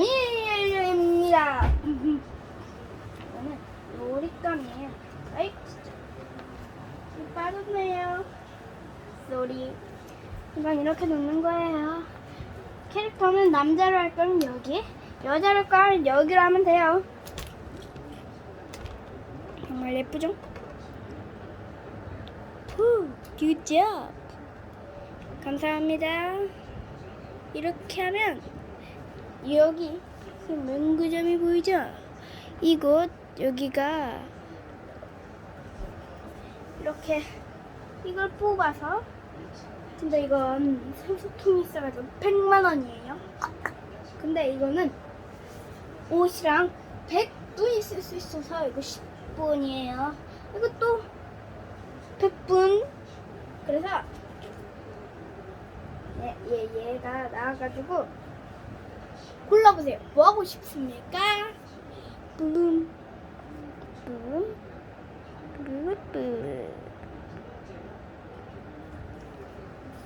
열려입니다. 이거는 놀잇감이에요. 아이 진짜 이 빠졌네요. 쏘리. 이건 이렇게 놓는 거예요. 캐릭터는 남자로 할 거면 여기, 여자로 할 거면 여기로 하면 돼요. 정말 예쁘죠? 후, 굿잡. 감사합니다. 이렇게 하면 여기 그 문구점이 보이죠? 이곳 여기가 이렇게 이걸 뽑아서 근데 이건 생수통이 있어가지고 100만 원이에요. 근데 이거는 옷이랑 100분이 쓸 수 있어서 이거 10분이에요. 이것도 100분. 그래서 얘, 얘, 얘가 나와가지고 골라보세요. 뭐 하고 싶습니까? 뿜, 뿜, 뿜,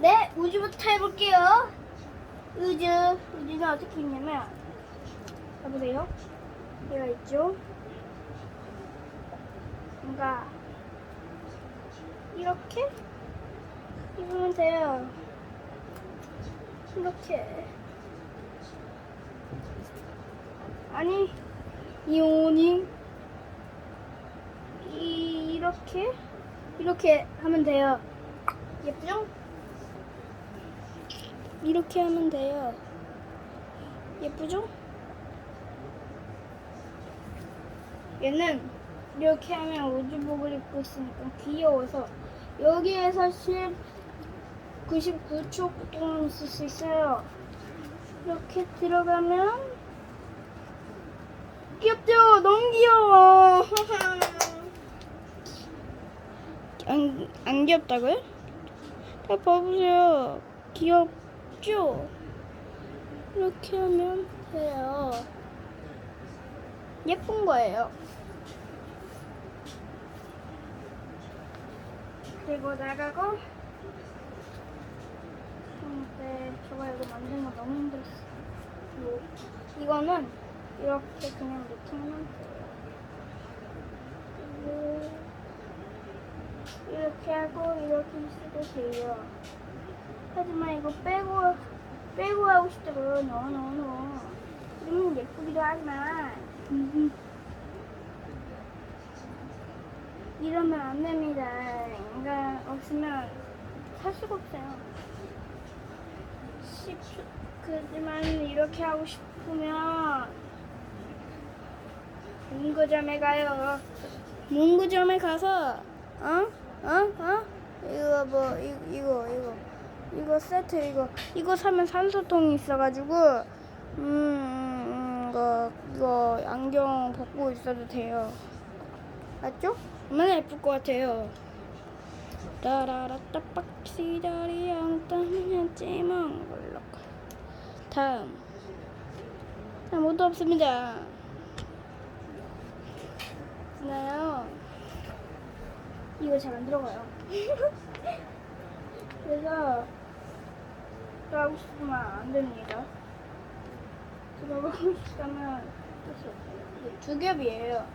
네, 우주부터 해볼게요. 우주, 우주는 어떻게 있냐면, 봐보세요. 얘가 있죠? 뭔가, 이렇게 입으면 돼요. 이렇게. 아니, 이오닝. 이, 이렇게, 이렇게 하면 돼요. 예쁘죠? 이렇게 하면 돼요. 예쁘죠? 얘는 이렇게 하면 우주복을 입고 있으니까 귀여워서 여기에서 10, 99초 동안 쓸 수 있어요. 이렇게 들어가면 귀엽죠? 너무 귀여워. 안, 안 귀엽다고요? 다 봐보세요. 귀엽죠? 이렇게 하면 돼요. 예쁜 거예요. 그리고 나가고 근데 저거 이거 만드는 거 너무 힘들었어. 요, 이거는 이렇게 그냥 놓기만 돼요. 이렇게 하고 이렇게 쓰도 돼요. 하지만 이거 빼고 빼고 하고 싶다고요. 노노노. 그러면 예쁘기도 하지만 이러면 안 됩니다. 인간 없으면 살 수가 없어요. 십, 그지만 이렇게 하고 싶으면 문구점에 가요. 문구점에 가서 어? 어? 어? 이거 뭐 이, 이거 이거 이거 세트 이거 이거 사면 산소통이 있어가지고 음, 음, 음 이거 이거 안경 벗고 있어도 돼요. 맞죠? 얼마나 예쁠 것 같아요. 따라라따 빡시다리 아무따면 찌멍 걸러. 다음 아무도 없습니다. 나요. 이거 잘 안 들어가요. 그래서 또 하고 싶으면 안 됩니다. 들어가고 싶다면 뜻이 없어요. 이게 두 겹이에요.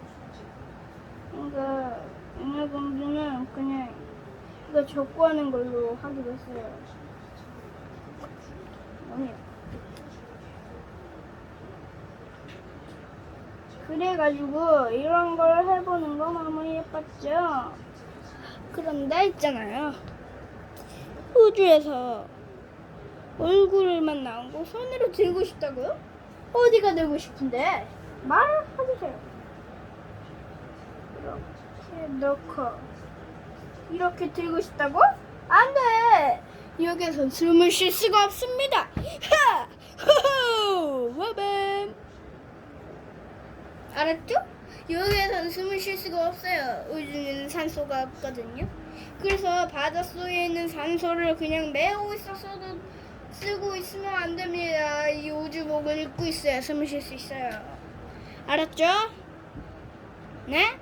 그러니까 오늘 공주는 그냥 이거 접고 하는 걸로 하기로 했어요. 너무 예뻐. 그래가지고 이런 걸 해보는 거 너무 예뻤죠? 그런데 있잖아요. 우주에서 얼굴만 나온 거 손으로 들고 싶다고요? 어디가 들고 싶은데? 말을 해주세요. 이렇게 넣고 이렇게 들고 싶다고? 안 돼! 여기서 숨을 쉴 수가 없습니다. 하! 호호! 와밤! 알았죠? 여기에서는 숨을 쉴 수가 없어요. 우주는 산소가 없거든요. 그래서 바닷속에 있는 산소를 그냥 메우고 있어서도 쓰고 있으면 안 됩니다. 이 우주복을 입고 있어야 숨을 쉴 수 있어요. 알았죠? 네?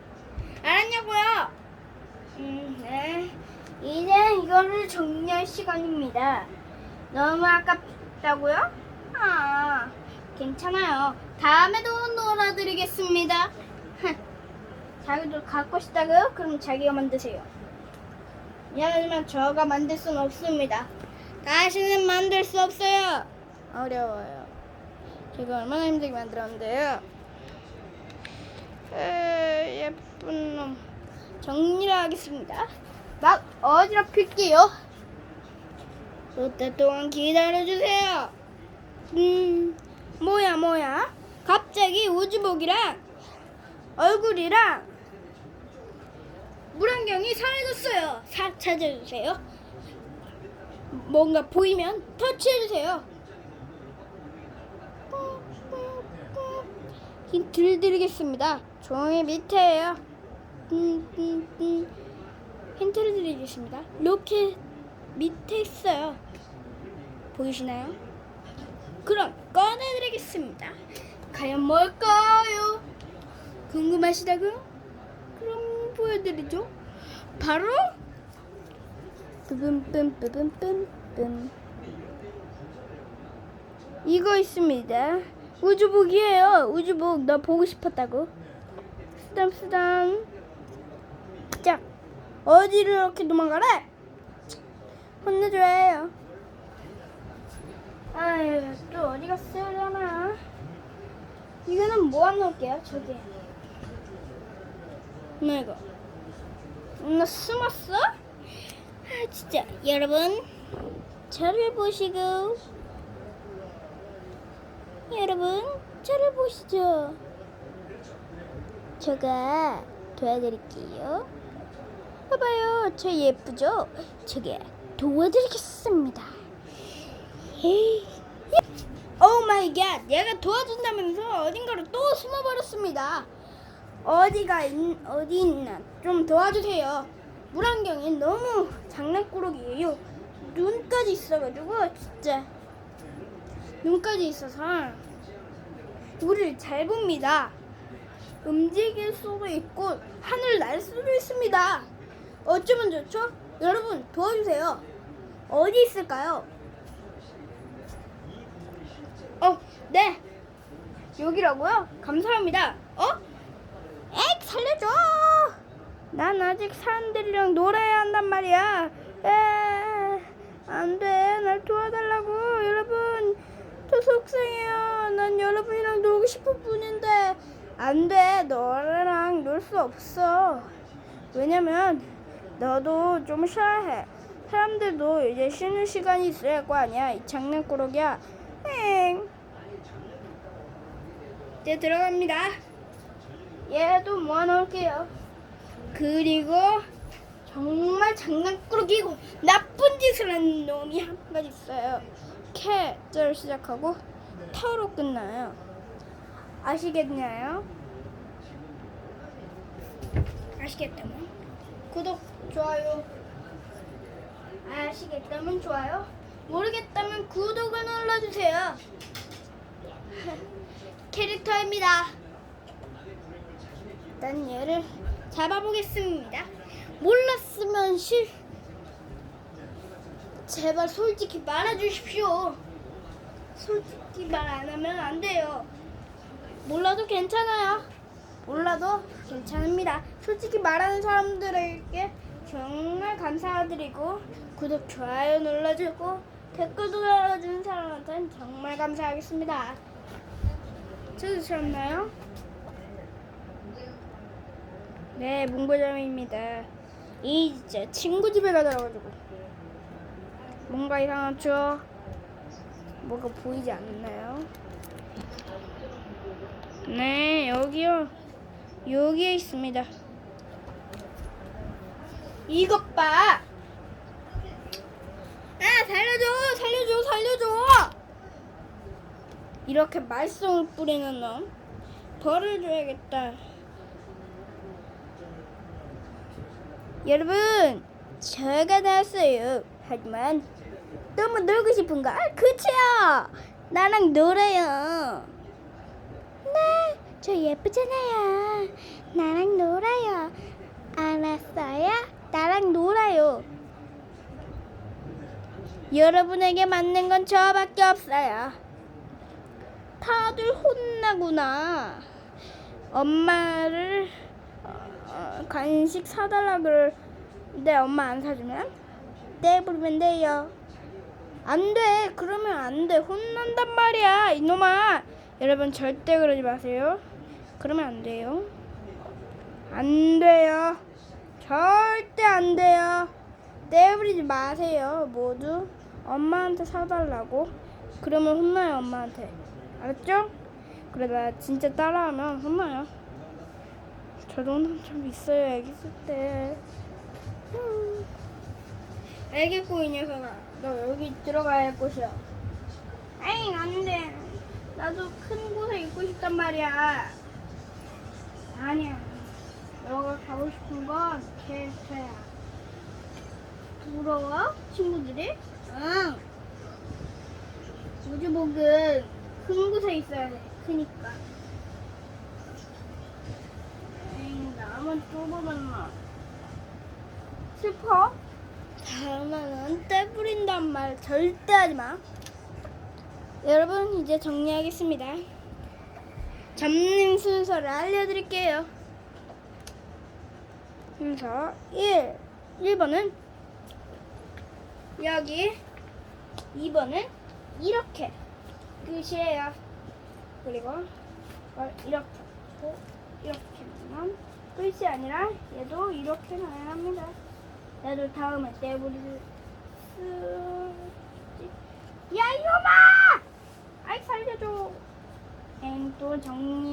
알았냐고요? 음, 네. 이제 이거를 정리할 시간입니다. 너무 아깝다고요? 아, 괜찮아요. 다음에도 놀아드리겠습니다. 자기도 갖고 싶다고요? 그럼 자기가 만드세요. 미안하지만 저가 만들 수는 없습니다. 다시는 만들 수 없어요. 어려워요. 제가 얼마나 힘들게 만들었는데요. 에, 예쁜 놈. 정리를 하겠습니다. 막 어지럽힐게요. 그때 동안 기다려주세요. 음, 뭐야, 뭐야? 갑자기 우주복이랑 얼굴이랑 물안경이 사라졌어요. 사, 찾아주세요. 뭔가 보이면 터치해주세요. 힌트를 드리겠습니다. 종이 밑에예요. 음, 음, 음. 힌트를 드리겠습니다. 로켓 밑에 있어요. 보이시나요? 그럼 꺼내드리겠습니다. 과연 뭘까요? 궁금하시다고요? 그럼 보여드리죠. 바로 뿜뿜뿜뿜뿜뿜 이거 있습니다. 우주복이에요. 우주복 너 보고 싶었다고. 쓰담 쓰담. 짝. 어디를 이렇게 도망가래? 혼내줘야 해요. 아유, 또 어디 갔으려나? 이거는 모아놓을게요, 저기. 나 이거. 나 숨었어? 아, 진짜. 여러분, 저를 보시고. 여러분, 저를 보시죠. 제가 도와드릴게요. 봐봐요, 저 예쁘죠? 제가 도와드리겠습니다. 에이, 오 마이 갓, 얘가 도와준다면서 어딘가로 또 숨어버렸습니다. 어디가 있, 어디 있나 좀 도와주세요. 물안경이 너무 장난꾸러기예요. 눈까지 있어가지고 진짜 눈까지 있어서 우리를 잘 봅니다. 움직일 수도 있고 하늘 날 수도 있습니다. 어쩌면 좋죠? 여러분 도와주세요. 어디 있을까요? 어, 네. 여기라고요? 감사합니다. 어? 에이, 살려줘! 난 아직 사람들이랑 놀아야 한단 말이야. 에, 안 돼. 날 도와달라고. 여러분, 저 속상해요. 난 여러분이랑 놀고 싶은 뿐인데. 안 돼. 너랑 놀 수 없어. 왜냐면, 너도 좀 쉬어야 해. 사람들도 이제 쉬는 시간이 할거 아니야. 이 장난꾸러기야. 엥. 이제 들어갑니다. 얘도 모아놓을게요. 그리고 정말 장난꾸러기고 나쁜 짓을 하는 놈이 한 가지 있어요. 캐를 시작하고 타로 끝나요. 아시겠나요? 아시겠다면 구독, 좋아요. 아시겠다면 좋아요. 모르겠다면 구독을 눌러주세요. 캐릭터입니다. 일단 얘를 잡아보겠습니다. 몰랐으면 실 제발 솔직히 말해주십시오. 솔직히 말 안 하면 안 돼요. 몰라도 괜찮아요. 몰라도 괜찮습니다. 솔직히 말하는 사람들에게 정말 감사드리고 구독, 좋아요 눌러주고 댓글도 달아주는 사람한테는 정말 감사하겠습니다. 찾으셨나요? 네, 문고점입니다. 이 진짜 친구 집에 가더라가지고 뭔가 이상하죠? 뭐가 보이지 않나요? 네, 여기요. 여기에 있습니다. 이것 봐. 아, 살려줘, 살려줘, 살려줘. 이렇게 말썽을 뿌리는 놈 벌을 줘야겠다. 여러분, 제가 나왔어요. 하지만 너무 놀고 싶은가? 그치요? 나랑 놀아요. 네, 저 예쁘잖아요. 나랑 놀아요. 알았어요? 나랑 놀아요. 여러분에게 맞는 건 저밖에 없어요. 다 다들 혼나구나. 엄마를 어, 어, 간식 사달라 그러는데 엄마 안 사주면 네 부르면 돼요. 안 돼. 그러면 안 돼. 혼난단 말이야. 이놈아. 여러분 절대 그러지 마세요. 그러면 안 돼요. 안 돼요. 절대 안 돼요. 떼부리지 마세요. 모두 엄마한테 사달라고. 그러면 혼나요 엄마한테. 알았죠? 그러다 진짜 따라하면 혼나요. 저도 혼난 적 있어요 애기 있을 때. 음. 알겠고 이 녀석아. 너 여기 들어가야 할 곳이야. 에잉 안 돼. 나도 큰 곳에 있고 싶단 말이야. 아니야. 너가 가고 싶은 건 캐릭터야. 부러워? 친구들이? 응. 우주복은 큰 곳에 있어야 돼. 크니까. 에잉, 나만 좁아졌나. 슬퍼? 다음에는 떼 부린단 말 절대 하지 마. 여러분, 이제 정리하겠습니다. 잡는 순서를 알려드릴게요. 순서 1. 1번은 여기 2번은 이렇게 끝이에요. 그리고 이걸 이렇게 하고 이렇게 하면 끝이 아니라 얘도 이렇게 놔야 합니다. 얘도 다음에 떼부리를 쓰지. 야 이놈아! 아이 살려줘. 엥또 정리.